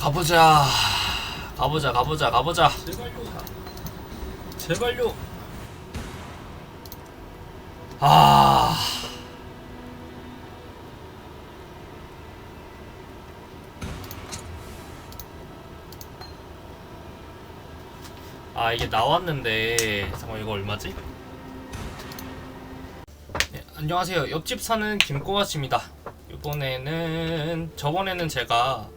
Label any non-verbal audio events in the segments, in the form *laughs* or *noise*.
가보자. 가보자, 가보자, 가보자. 제발요. 제발요. 아. 아, 이게 나왔는데, 잠깐만, 이거 얼마지? 네, 안녕하세요. 옆집 사는 김꼬아 씨입니다. 이번에는, 저번에는 제가,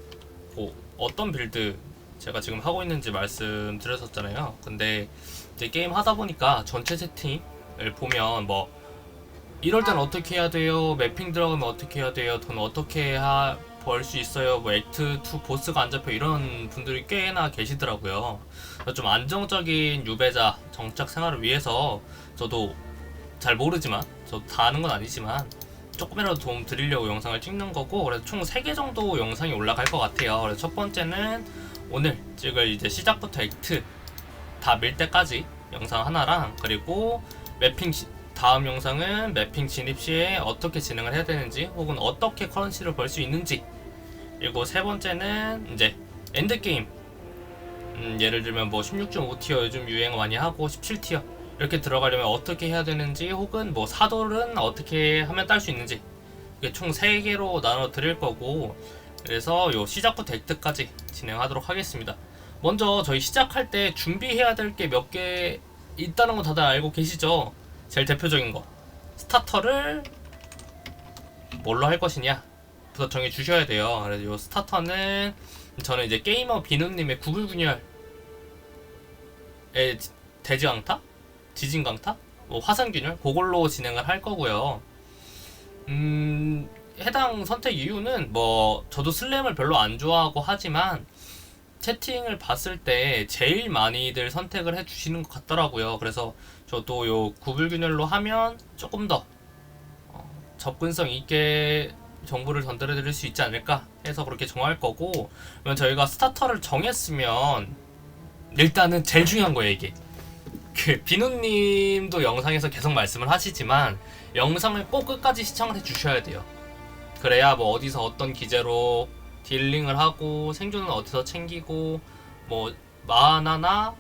뭐, 어떤 빌드 제가 지금 하고 있는지 말씀드렸었잖아요. 근데, 이제 게임 하다 보니까 전체 세팅을 보면 뭐, 이럴 땐 어떻게 해야 돼요? 매핑 들어가면 어떻게 해야 돼요? 돈 어떻게 벌 수 있어요? 뭐 액트 2 보스가 안 잡혀 이런 분들이 꽤나 계시더라고요. 좀 안정적인 유배자 정착 생활을 위해서 저도 잘 모르지만 저도 다 아는 건 아니지만 조금이라도 도움 드리려고 영상을 찍는 거고 그래서 총 3개 정도 영상이 올라갈 것 같아요. 그래서 첫 번째는 오늘 찍을 이제 시작부터 액트 다 밀 때까지 영상 하나랑 그리고 매핑 시- 다음 영상은 매핑 진입 시에 어떻게 진행을 해야 되는지 혹은 어떻게 커런시를 벌 수 있는지. 그리고 세 번째는 이제 엔드 게임. 음, 예를 들면 뭐 16.5티어 요즘 유행 많이 하고 17티어 이렇게 들어가려면 어떻게 해야 되는지 혹은 뭐 사돌은 어떻게 하면 딸 수 있는지 총 3개로 나눠 드릴 거고 그래서 요 시작부터 액트까지 진행하도록 하겠습니다. 먼저 저희 시작할 때 준비해야 될 게 몇 개 있다는 거 다들 알고 계시죠? 제일 대표적인 거 스타터를 뭘로 할 것이냐 부터 정해 주셔야 돼요. 그래서 요 스타터는 저는 이제 게이머 비누님의 구글균열의 대지 강타, 지진 강타, 뭐 화산균열 그걸로 진행을 할 거고요. 음 해당 선택 이유는 뭐 저도 슬램을 별로 안 좋아하고 하지만 채팅을 봤을 때 제일 많이들 선택을 해 주시는 것 같더라고요. 그래서 저도 요 구불균열로 하면 조금 더 어, 접근성 있게 정보를 전달해 드릴 수 있지 않을까 해서 그렇게 정할 거고 그러면 저희가 스타터를 정했으면 일단은 제일 중요한 거예요 이게 그 비누님도 영상에서 계속 말씀을 하시지만 영상을 꼭 끝까지 시청을 해 주셔야 돼요. 그래야 뭐 어디서 어떤 기제로 딜링을 하고 생존은 어디서 챙기고 뭐 마하나나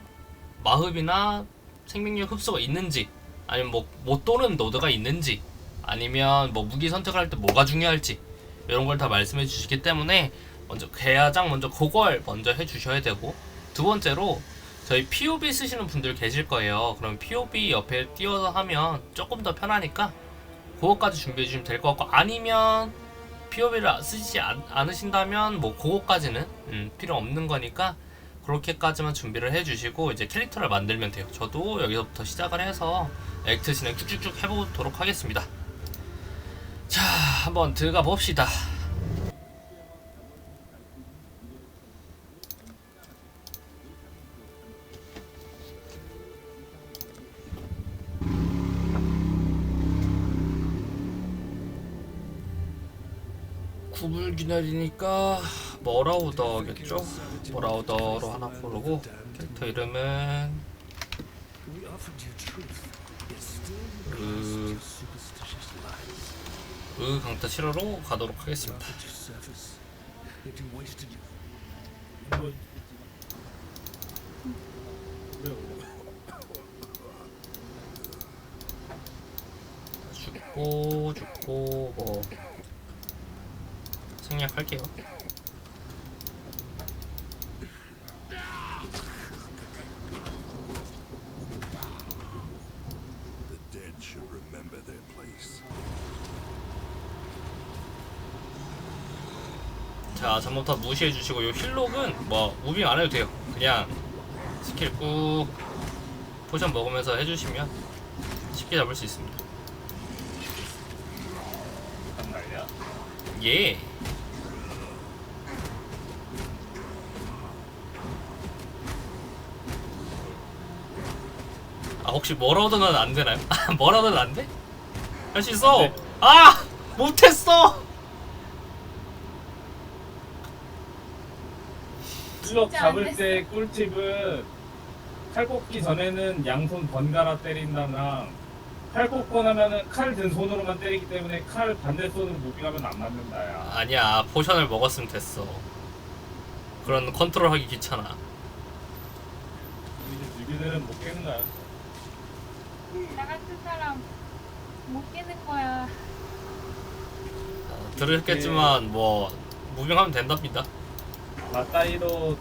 마흡이나 생명력 흡수가 있는지 아니면 뭐못 도는 노드가 있는지 아니면 뭐 무기 선택할 때 뭐가 중요할지 이런 걸 다 말씀해 주시기 때문에 먼저 가장 먼저 그걸 먼저 해 주셔야 되고 두 번째로 저희 POB 쓰시는 분들 계실 거예요. 그럼 POB 옆에 띄워서 하면 조금 더 편하니까 그거까지 준비해 주시면 될 것 같고 아니면 POB를 쓰지 않, 않으신다면 뭐 그거까지는 음, 필요 없는 거니까 그렇게까지만 준비를 해주시고 이제 캐릭터를 만들면 돼요. 저도 여기서부터 시작을 해서 액트 진행 쭉쭉쭉 해보도록 하겠습니다. 자, 한번 들어가 봅시다. 구불균열이니까 머라우더겠죠? 머라우더로 하나 고르고 캐릭터 이름은 으... 으 강타 7호로 가도록 하겠습니다. 죽고 죽고 뭐 생략할게요. The dead should remember their place. 자, 전부터 무시해 주시고 요 힐록은 뭐 무빙 안 해도 돼요. 그냥 스킬 꾹 포션 먹으면서 해주시면 쉽게 잡을 수 있습니다. 예. 혹시 뭐라도는 안 되나요? *laughs* 뭐라도는 안 돼? 할 수 있어. 안 돼. 아 못했어. 진짜 안 잡을 됐어. 때 꿀팁은 칼 꽂기 전에는 양손 번갈아 때린다나 칼 꽂고 나면은 칼 든 손으로만 때리기 때문에 칼 반대 손으로 무빙하면 안 맞는다야. 아니야 포션을 먹었으면 됐어. 그런 컨트롤하기 귀찮아. 이제 뉴비들은 못 깨는 거야. 나 같은 사람 못 깨는 거야. 어, 들으셨겠지만 뭐 무빙하면 된답니다. 맞다이도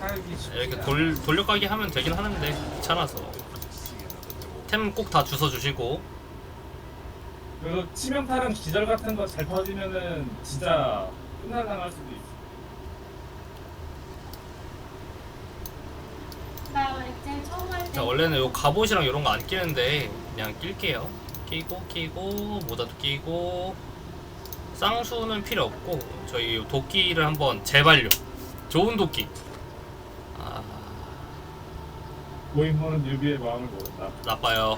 하기 쉽지 이렇게 않아. 돌 돌려가기 하면 되긴 하는데 귀찮아서 템 꼭 다 주워 주시고 그리고 치명타랑 기절 같은 거 잘 터지면은 진짜 끝날 당할 수도 있어. 나 이제 처음 할 때. 자 원래는 요 갑옷이랑 이런 거 안 끼는데 그냥 낄게요. 끼고 끼고 모자도 끼고. 쌍수는 필요 없고 저희 요 도끼를 한번 재발료 좋은 도끼. 아. 고인물은 뉴비의 마음을 모른다. 나빠요.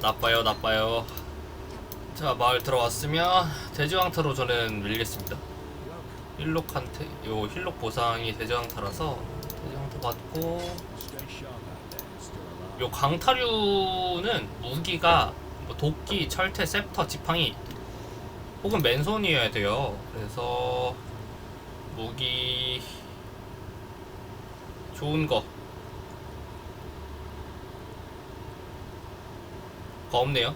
나빠요 나빠요. 자 마을 들어왔으면 돼지왕타로 저는 밀겠습니다. 힐록한테 요 힐록 보상이 돼지왕타라서 돼지왕타 받고 요 강타류는 무기가 뭐 도끼, 철퇴, 셉터, 지팡이 혹은 맨손이어야 돼요. 그래서 무기 좋은 거. 거 없네요.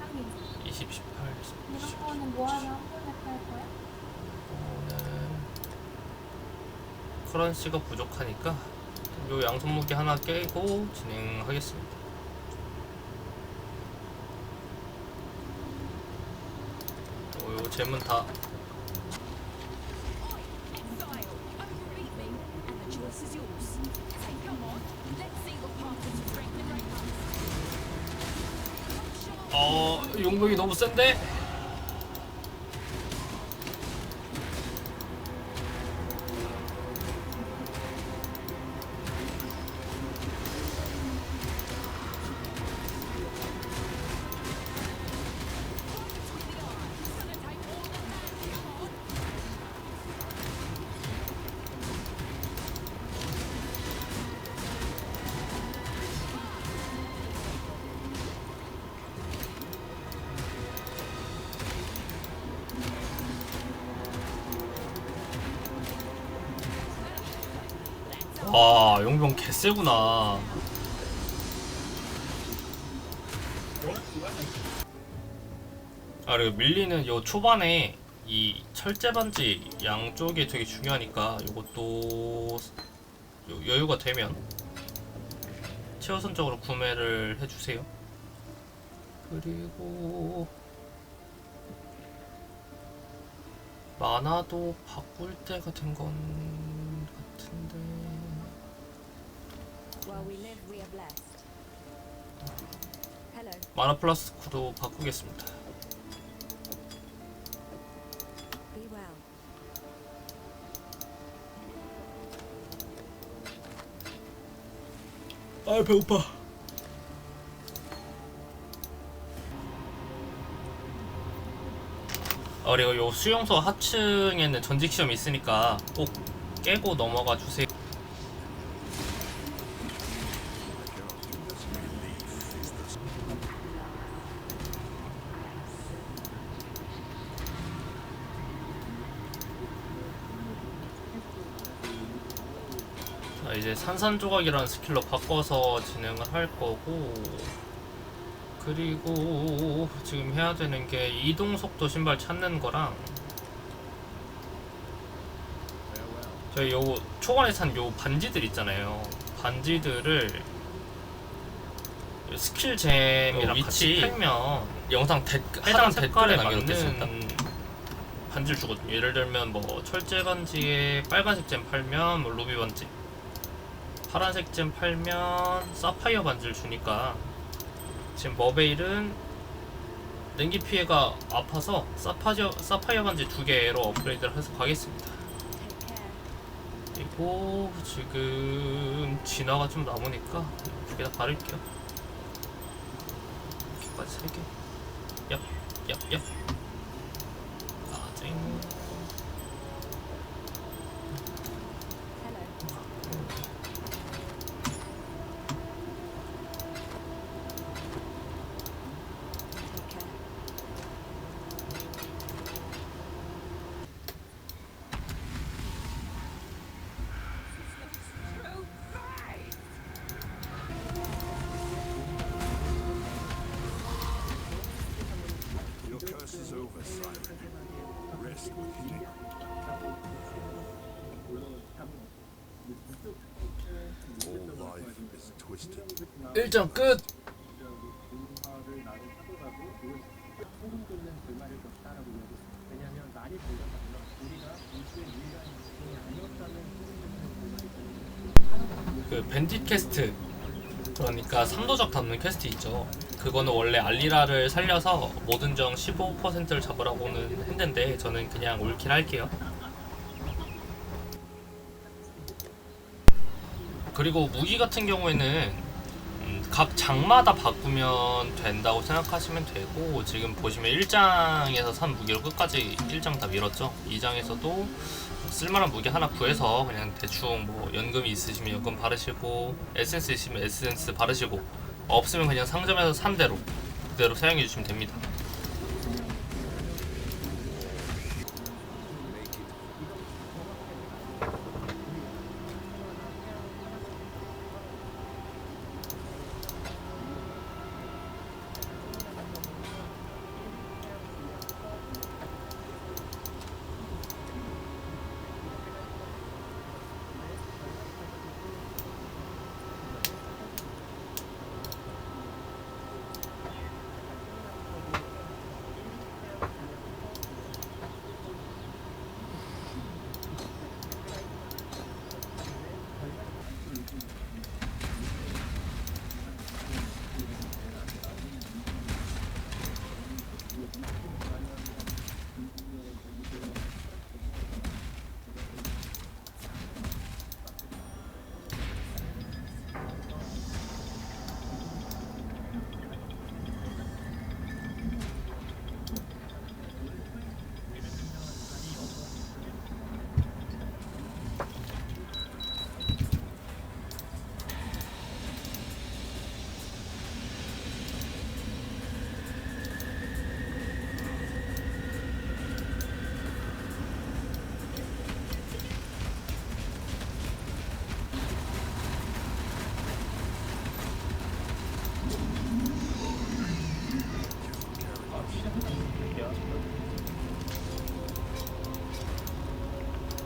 하긴 20, 18, 이런 거는 모아서 한 번에 팔 거야? 이거는 커런시가 부족하니까 요 양손 무기 하나 깨고 진행하겠습니다. 요, 요 재문 다. 어, 용병이 너무 센데? 개쎄구나. 아, 그리고 밀리는 요 초반에 이 철제 반지 양쪽에 되게 중요하니까 요것도 요- 여유가 되면 최우선적으로 구매를 해주세요. 그리고 만화도 바꿀 때가 된 건 While we live, we are blessed. Hello. 만화 플러스 구도 바꾸겠습니다. Be well. 아 배고파. 어, 그리고 요 수용소 하층에는 전직 시험 있으니까 꼭 깨고 넘어가 주세요. 산산조각이라는 스킬로 바꿔서 진행을 할 거고 그리고 지금 해야 되는 게 이동 속도 신발 찾는 거랑 저희 요 초반에 산 요 반지들 있잖아요. 반지들을 스킬 잼이랑 위치. 팔면 영상 댓글 해당 댓글에 맞는 반지를 주거든요. 예를 들면 뭐 철제 반지에 빨간색 잼 팔면 뭐 루비 반지 파란색 잼 팔면 사파이어 반지를 주니까 지금 머베일은 냉기 피해가 아파서 사파이어, 사파이어 반지 두 개로 업그레이드를 해서 가겠습니다. 그리고 지금 진화가 좀 남으니까 두 개 다 바를게요. 이렇게까지 세 개. 얍, 얍, 얍. 아, 쨍. Is twisted. 일정 끝. 그 밴딧 퀘스트 그러니까 삼도적 담는 퀘스트 있죠. 그거는 원래 알리라를 살려서 모든 정 15%를 잡으라고는 했는데 저는 그냥 올킬 할게요. 그리고 무기 같은 경우에는 음, 각 장마다 바꾸면 된다고 생각하시면 되고 지금 보시면 1장에서 산 무기로 끝까지 1장 다 밀었죠? 2장에서도 쓸만한 무기 하나 구해서 그냥 대충 뭐 연금이 있으시면 연금 바르시고 에센스 있으면 에센스 바르시고 없으면 그냥 상점에서 산 대로 그대로 사용해 주시면 됩니다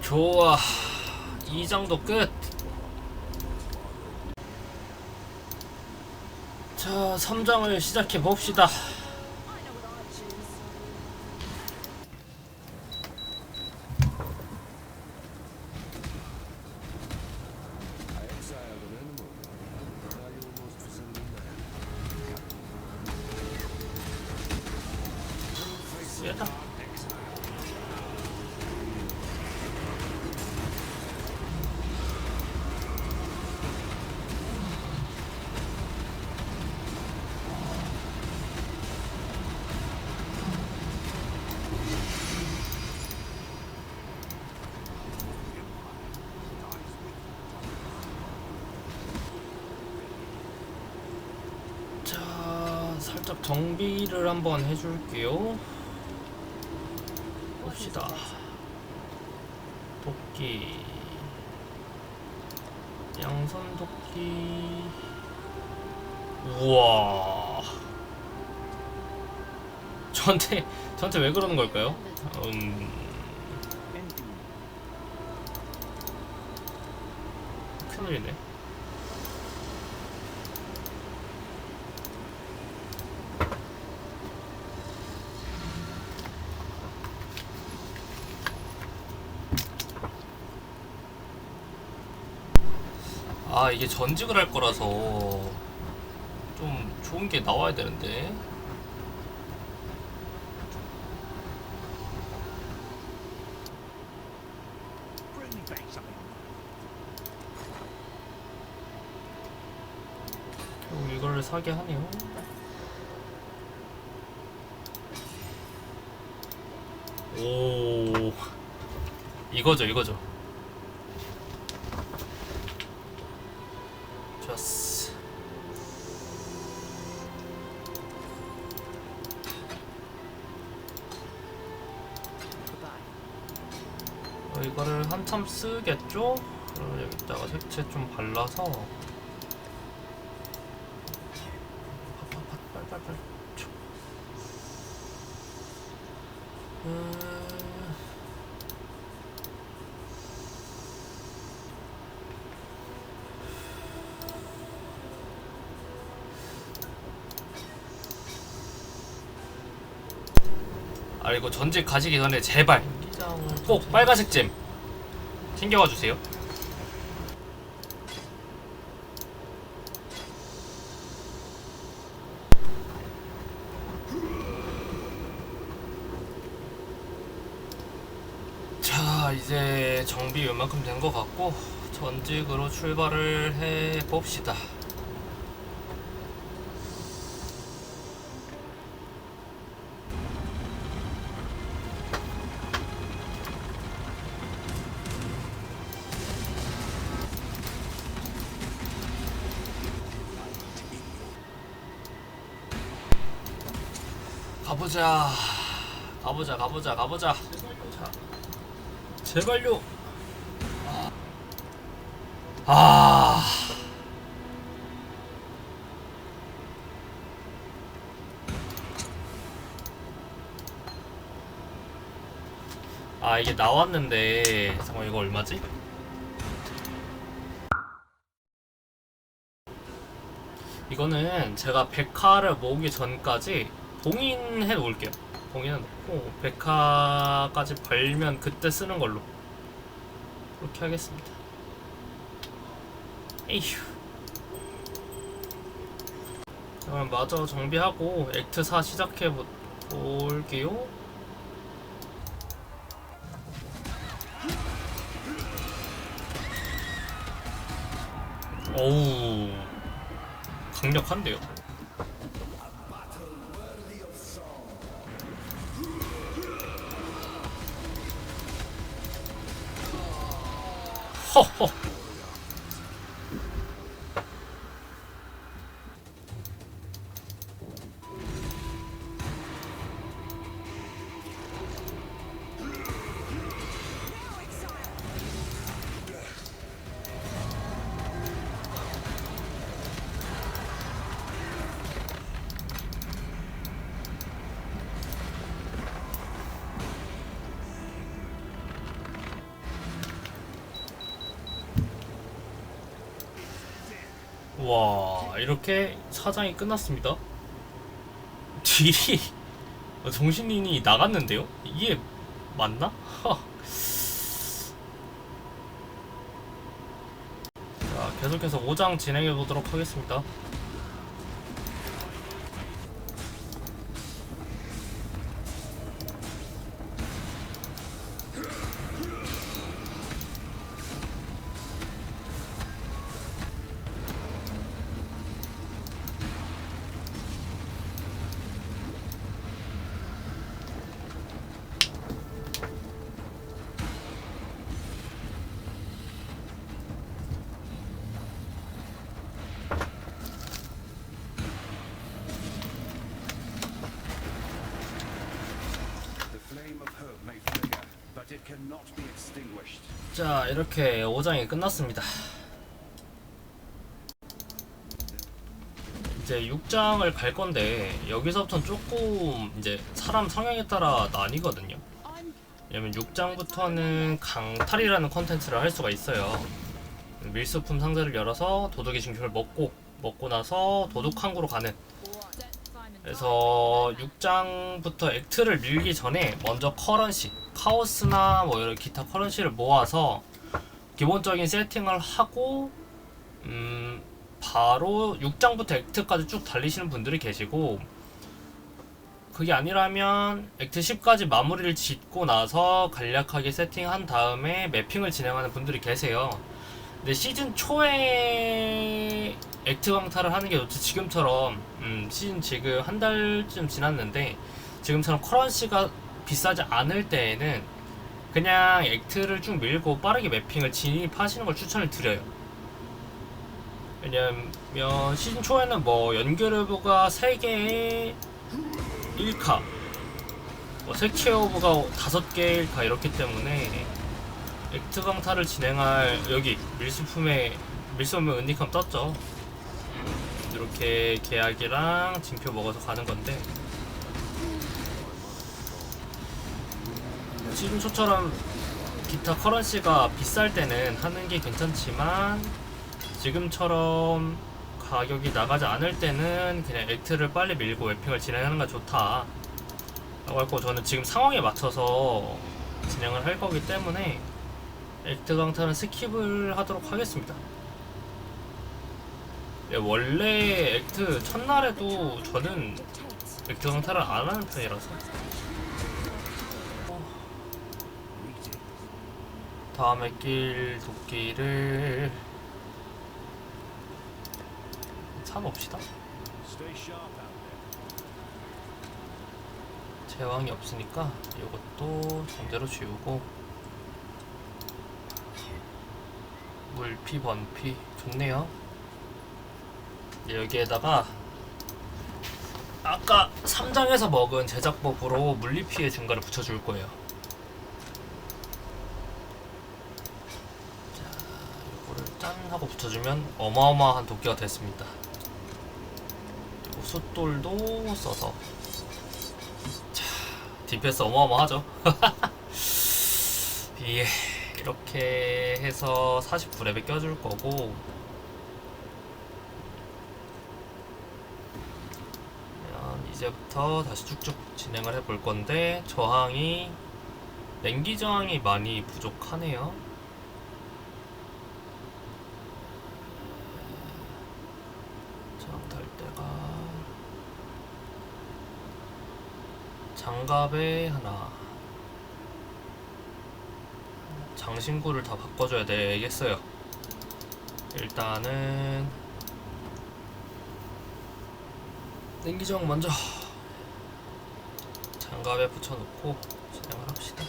좋아 2장도 끝 자, 3장을 시작해 봅시다. 정비를 한번 해줄게요. 봅시다. 도끼. 양손 도끼. 우와. 저한테, 저한테 왜 그러는 걸까요? 음. 큰일이네. 전직을 할 거라서 좀 좋은 게 나와야 되는데. 결국 이걸 사게 하네요. 오. 이거죠 이거죠 한참 쓰겠죠? 그럼 여기다가 색채 좀 발라서 빨빨빨. 음... 아 이거 전직 가시기 전에 제발 꼭 빨간색 잼 챙겨와 주세요. 자 이제 정비 웬만큼 된 것 같고 전직으로 출발을 해 봅시다. 가보자. 가보자, 가보자, 가보자. 자, 제발요. 아. 아 이게 나왔는데 잠깐 이거 얼마지? 이거는 제가 백화를 모으기 전까지 봉인해 놓을게요. 봉인해 놓고 백화까지 벌면 그때 쓰는 걸로 그렇게 하겠습니다. 에휴. 자, 그럼 마저 정비하고 액트 4 시작해 보- 볼게요. 어우 강력한데요. 허허. *laughs* 4장이 끝났습니다. 딜이 *laughs* 정신이 나갔는데요? 이게 맞나? 허. 자, 계속해서 5장 진행해 보도록 하겠습니다. 이렇게 5장이 끝났습니다. 이제 6장을 갈 건데 여기서부터는 조금 이제 사람 성향에 따라 나뉘거든요. 왜냐면 6장부터는 강탈이라는 컨텐츠를 할 수가 있어요. 밀수품 상자를 열어서 도둑의 징표를 먹고 먹고 나서 도둑 항구로 가는. 그래서 6장부터 액트를 밀기 전에 먼저 커런시, 카오스나 뭐 이런 기타 커런시를 모아서 기본적인 세팅을 하고 음 바로 6장부터 액트까지 쭉 달리시는 분들이 계시고 그게 아니라면 액트 10까지 마무리를 짓고 나서 간략하게 세팅한 다음에 매핑을 진행하는 분들이 계세요. 근데 시즌 초에 액트 강타를 하는 게 좋지 지금처럼 음, 시즌 지금 한 달쯤 지났는데 지금처럼 커런시가 비싸지 않을 때에는 그냥 액트를 쭉 밀고 빠르게 매핑을 진입하시는 걸 추천을 드려요. 왜냐면 시즌 초에는 뭐 연결여부가 3개에 1카 뭐 세키어부가 5개 1카 이렇기 때문에 액트 강타를 진행할 여기 밀수품에 밀수품에 은니컴 떴죠. 이렇게 계약이랑 징표 먹어서 가는 건데 시즌 초처럼 기타 커런시가 비쌀 때는 하는 게 괜찮지만 지금처럼 가격이 나가지 않을 때는 그냥 액트를 빨리 밀고 웹핑을 진행하는 게 좋다 라고 했고 저는 지금 상황에 맞춰서 진행을 할 거기 때문에 액트 강타는 스킵을 하도록 하겠습니다. 예, 원래 액트 첫날에도 저는 액트 강타를 안 하는 편이라서 다음에 낄 도끼를 사봅시다. 제왕이 없으니까 이것도 전대로 지우고 물피 번피. 좋네요. 여기에다가 아까 3장에서 먹은 제작법으로 물리피해 증가를 붙여줄 거예요 자 이거를 짠 하고 붙여주면 어마어마한 도끼가 됐습니다 그리고 숫돌도 써서 DPS 어마어마하죠. *laughs* 예, 이렇게 해서 49렙에 껴줄 거고 이제부터 다시 쭉쭉 진행을 해볼 건데 저항이 냉기 저항이 많이 부족하네요. 저항 달 때가 장갑에 하나. 장신구를 다 바꿔줘야 되겠어요. 일단은 냉기정 먼저 장갑에 붙여놓고 진행을 합시다.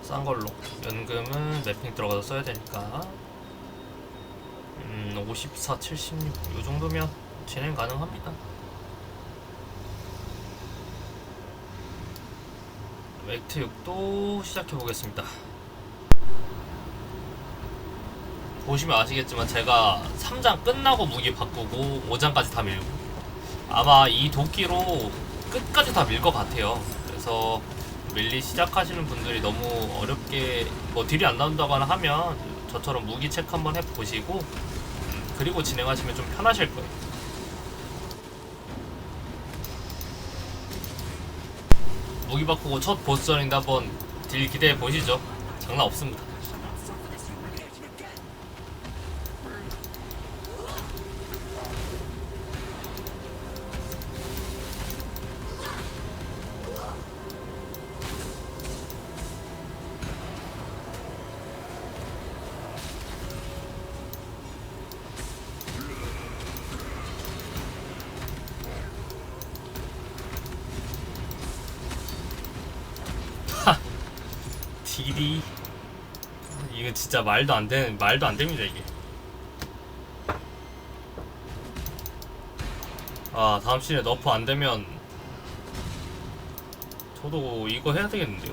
싼 걸로. 연금은 맵핑 들어가서 써야 되니까. 음, 54, 76 요 정도면 진행 가능합니다 액트 6도 시작해 보겠습니다. 보시면 아시겠지만 제가 3장 끝나고 무기 바꾸고 5장까지 다 밀고 아마 이 도끼로 끝까지 다 밀 것 같아요. 그래서 밀리 시작하시는 분들이 너무 어렵게 뭐 딜이 안 나온다거나 하면 저처럼 무기 체크 한번 해보시고 음, 그리고 진행하시면 좀 편하실 거예요. 무기 바꾸고 첫 보스전인데 한번 딜 기대해 보시죠. 장난 없습니다. 딜이 이거 진짜 말도 안 되는 말도 안 됩니다 이게. 아 다음 시즌에 너프 안 되면 저도 이거 해야 되겠는데요.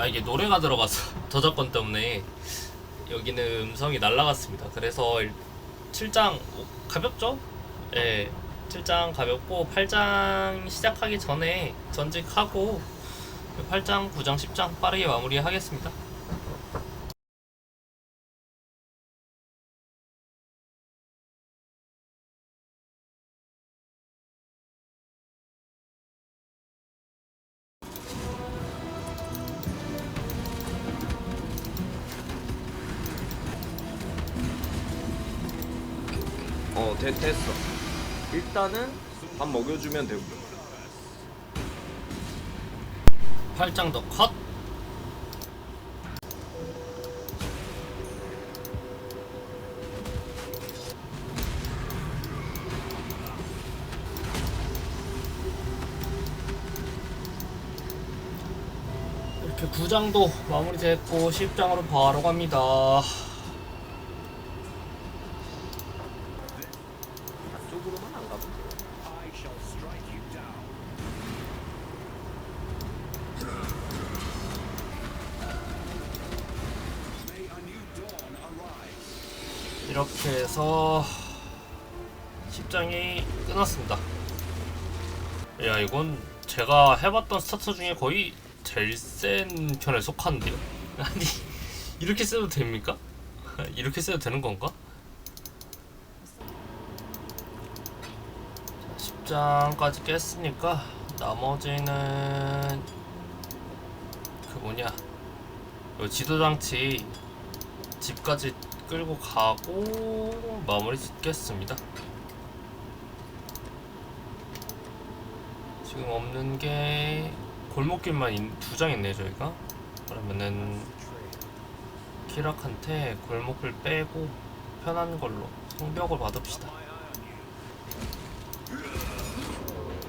아 이게 노래가 들어가서 *laughs* 저작권 때문에 여기는 음성이 날라갔습니다. 그래서 7장 가볍죠? 예. 7장 가볍고 8장 시작하기 전에 전직하고 8장, 9장, 10장 빠르게 마무리하겠습니다. 되, 됐어. 일단은 밥 먹여주면 되고. 팔짱 더 컷. 이렇게 9장도 마무리됐고 10장으로 바로 갑니다. 이렇게 해서 10장이 끝났습니다. 야 이건 제가 해봤던 스타터 중에 거의 제일 센 편에 속하는데요. *laughs* 아니 이렇게 써도 됩니까? *laughs* 이렇게 써도 되는 건가? 자, 10장까지 깼으니까 나머지는 그 뭐냐 요 지도 장치 집까지 끌고 가고 마무리 짓겠습니다. 지금 없는 게 골목길만 인- 두장 있네 저희가. 그러면은 키락한테 골목길 빼고 편한 걸로 성벽을 받읍시다.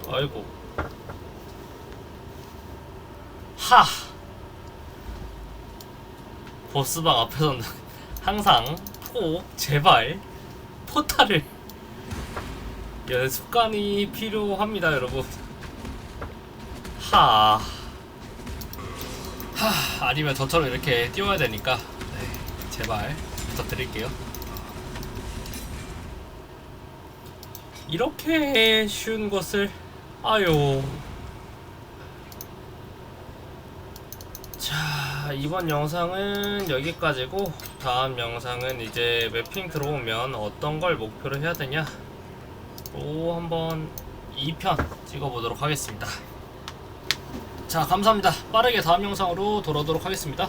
아이고. 하. 보스방 앞에서는 항상 포 제발 포탈을 연 습관이 필요합니다 여러분. 하. 하 아니면 저처럼 이렇게 뛰어야 되니까 네, 제발 부탁드릴게요. 이렇게 쉬운 것을 아유. 자 이번 영상은 여기까지고 다음 영상은 이제 맵핑 들어오면 어떤 걸 목표로 해야 되냐? 또 한번 2편 찍어보도록 하겠습니다. 자 감사합니다. 빠르게 다음 영상으로 돌아오도록 하겠습니다